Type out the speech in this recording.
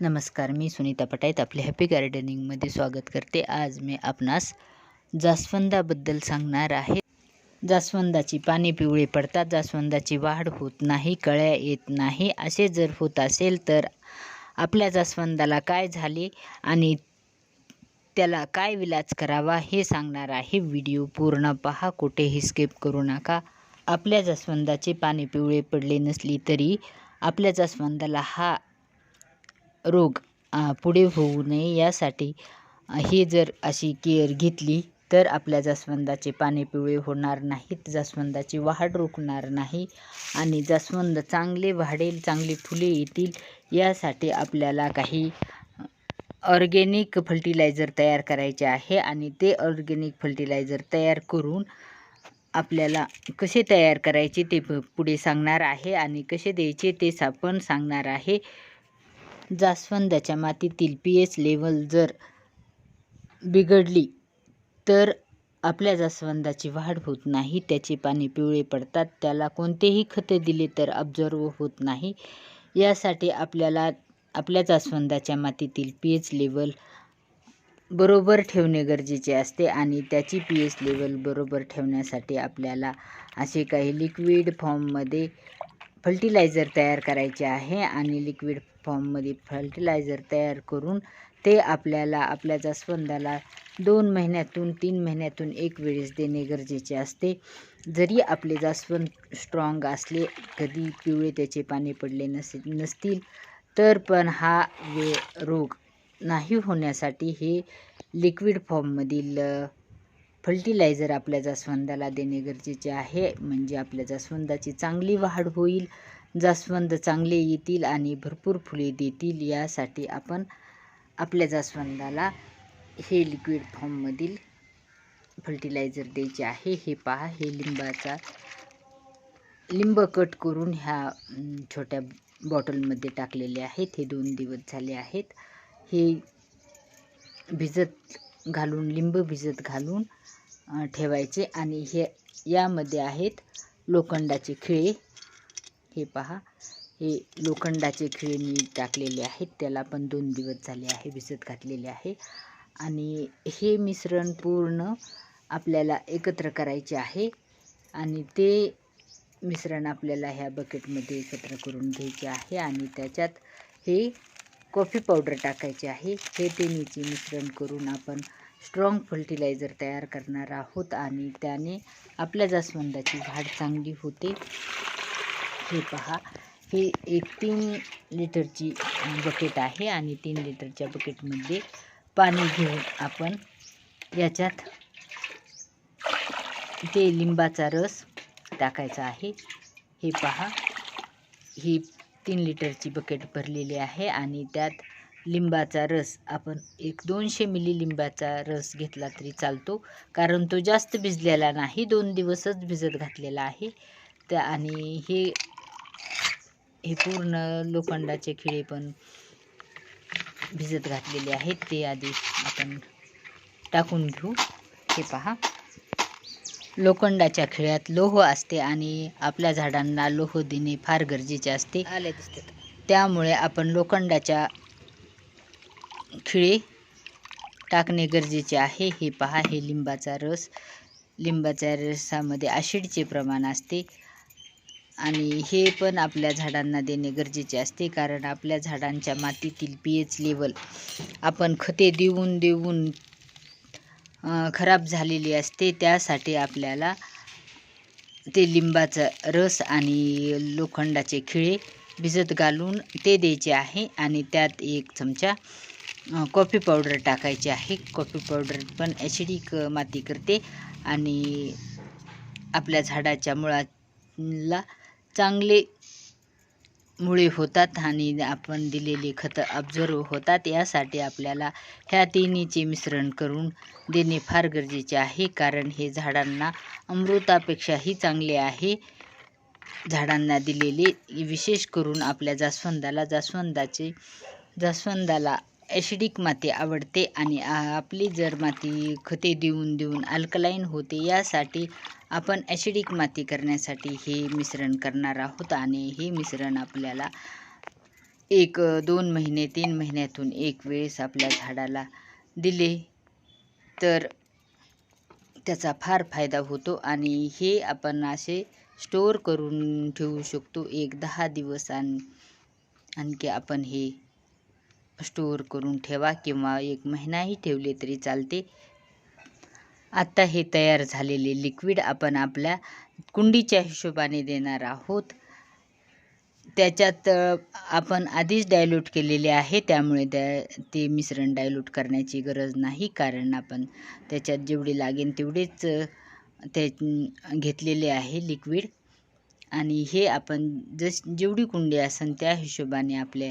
नमस्कार मी सुनीता पटाईत आपले हॅपी गार्डनिंगमध्ये स्वागत करते. आज मी आपणास जास्वंदाबद्दल सांगणार आहे. जास्वंदाची पाने पिवळे पडतात जास्वंदाची वाढ होत नाही कळ्या येत नाही. असे जर होत असेल तर आपल्या जास्वंदाला काय झाले आणि त्याला काय विलाज करावा हे सांगणार आहे. व्हिडिओ पूर्ण पहा कुठेही स्किप करू नका. आपल्या जास्वंदाचे पाने पिवळे पडले नसली तरी आपल्या जास्वंदाला हा रोग पुढे होऊ नये यासाठी हे जर अशी केअर घेतली तर आपल्या जास्वंदाचे पाने पिवळे होणार नाहीत जास्वंदाची वाढ रोखणार नाही आणि जास्वंद चांगले वाढेल चांगली फुले येतील यासाठी आपल्याला काही ऑर्गेनिक फर्टिलायझर तयार करायचे आहे आणि ते ऑर्गेनिक फर्टिलायझर तयार करून आपल्याला कसे तयार करायचे ते प- पुढे सांगणार आहे आणि कसे द्यायचे ते सा पण सांगणार आहे. जास्वंदाच्या मातीतील पी एच लेवल जर बिघडली तर आपल्या जास्वंदाची वाढ होत नाही. त्याचे पाने पिवळे पडतात. त्याला कोणतेही खते दिले तर ऑब्झर्व होत नाही. यासाठी आपल्याला आपल्या जास्वंदाच्या मातीतील पी एच लेवल बरोबर ठेवणे गरजेचे असते आणि त्याची पी एच लेवल बरोबर ठेवण्यासाठी आपल्याला असे काही लिक्विड फॉर्ममध्ये फर्टिलायझर तयार करायचे आहे आणि लिक्विड फॉर्ममध्ये फर्टिलायझर तयार करून ते आपल्याला आपल्या जास्वंदाला दोन महिन्यातून तीन महिन्यातून एक वेळेस देणे गरजेचे असते. जरी आपले जास्वंद स्ट्रॉंग असले कधी पिवळे त्याचे पाने पडले नसे नसतील तर पण हा वे रोग नाही होण्यासाठी हे लिक्विड फॉर्ममधील फर्टिलायझर आपल्या जास्वंदाला देणे गरजेचे आहे. म्हणजे आपल्या जास्वंदाची चांगली वाढ होईल. जास्वंद चांगले येतील आणि भरपूर फुले देतील. यासाठी आपण आपल्या जास्वंदाला हे लिक्विड फॉर्ममधील फर्टिलायझर द्यायचे आहे. हे पहा हे लिंबाचा लिंब कट करून ह्या छोट्या बॉटलमध्ये टाकलेले आहेत. हे दोन दिवस झाले आहेत. हे भिजत घालून लिंब भिजत घालून ठेवायचे. आणि हे यामध्ये आहेत लोखंडाचे खिळे. हे पहा. हे लोखंडाचे खिळे मी टाकलेले आहेत. त्याला पण दोन दिवस झाले आहे भिजत घातलेले आहे. आणि हे मिश्रण पूर्ण आपल्याला एकत्र करायचे आहे. आणि ते मिश्रण आपल्याला ह्या बकेटमध्ये एकत्र करून घ्यायचे आहे. आणि त्याच्यात हे कॉफी पावडर टाकायचे आहे. हे तिन्हीचे मिश्रण करून आपण स्ट्रॉंग फर्टिलायझर तयार करणार आहोत. आणि त्याने आपल्या जास्वंदाची वाढ चांगली होते. हे पहा. हे एक तीन लिटरची बकेट आहे आणि तीन लिटरच्या बकेटमध्ये पाणी घेऊन आपण याच्यात ते लिंबाचा रस टाकायचा आहे. हे पहा. ही तीन लिटरची बकेट भरलेली आहे आणि त्यात लिंबाचा रस आपण एक दोनशे मिली लिंबाचा रस घेतला तरी चालतो. कारण तो जास्त भिजलेला नाही दोन दिवसच भिजत घातलेला आहे. त्या आणि हे हे पूर्ण लोखंडाचे खिळे पण भिजत घातलेले आहेत. ते आधी आपण टाकून घेऊ. हे पहा. लोखंडाच्या खिळ्यात लोह असते आणि आपल्या झाडांना लोह देणे फार गरजेचे असते. आले दिसतात त्यामुळे आपण लोखंडाच्या खिळे टाकणे गरजेचे आहे. हे पहा हे लिंबाचा रस. लिंबाच्या रसामध्ये ॲशिडचे प्रमाण असते. आणि हे पण आपल्या झाडांना देणे गरजेचे असते. कारण आपल्या झाडांच्या मातीतील पी एच लेवल आपण खते देऊन देऊन खराब झालेली असते. त्यासाठी आपल्याला ते लिंबाचा रस आणि लोखंडाचे खिळे भिजत घालून ते द्यायचे आहे. आणि त्यात एक चमचा कॉफी पावडर टाकायची आहे. कॉफी पावडर पण ॲसिडिक माती करते. आणि आपल्या झाडाच्या मुळाला चांगले मुळे होतात आणि आपण दिलेली खतं ऑब्झर्व होतात. यासाठी आपल्याला ह्या तिन्हीचे मिश्रण करून देणे फार गरजेचे आहे. कारण हे झाडांना अमृतापेक्षाही चांगले आहे. झाडांना दिलेले विशेष करून आपल्या जास्वंदाला जास्वंदाचे जास्वंदाला ॲसिडिक माती आवडते आणि आपली जर माती खते देऊन देऊन अल्कलाईन होते यासाठी आपण ॲसिडिक माती करण्यासाठी हे मिश्रण करणार आहोत आणि हे मिश्रण आपल्याला एक दोन महिने तीन महिन्यातून एक वेळेस आपल्या झाडाला दिले तर त्याचा फार फायदा होतो आणि हे आपण असे स्टोअर करून ठेवू शकतो. एक दहा दिवस आण आणखी आपण हे स्टोअर करून ठेवा किंवा एक महिनाही ठेवले तरी चालते. आत्ता हे तयार झालेले लिक्विड आपण आपल्या कुंडीच्या हिशोबाने देणार आहोत. त्याच्यात आपण आधीच डायल्यूट केलेले आहे त्यामुळे त्या ते मिश्रण डायल्यूट करण्याची गरज नाही कारण आपण त्याच्यात जेवढे लागेल तेवढेच ते घेतलेले आहे लिक्विड आणि हे आपण जस जेवढी कुंडी असेल त्या हिशोबाने आपल्या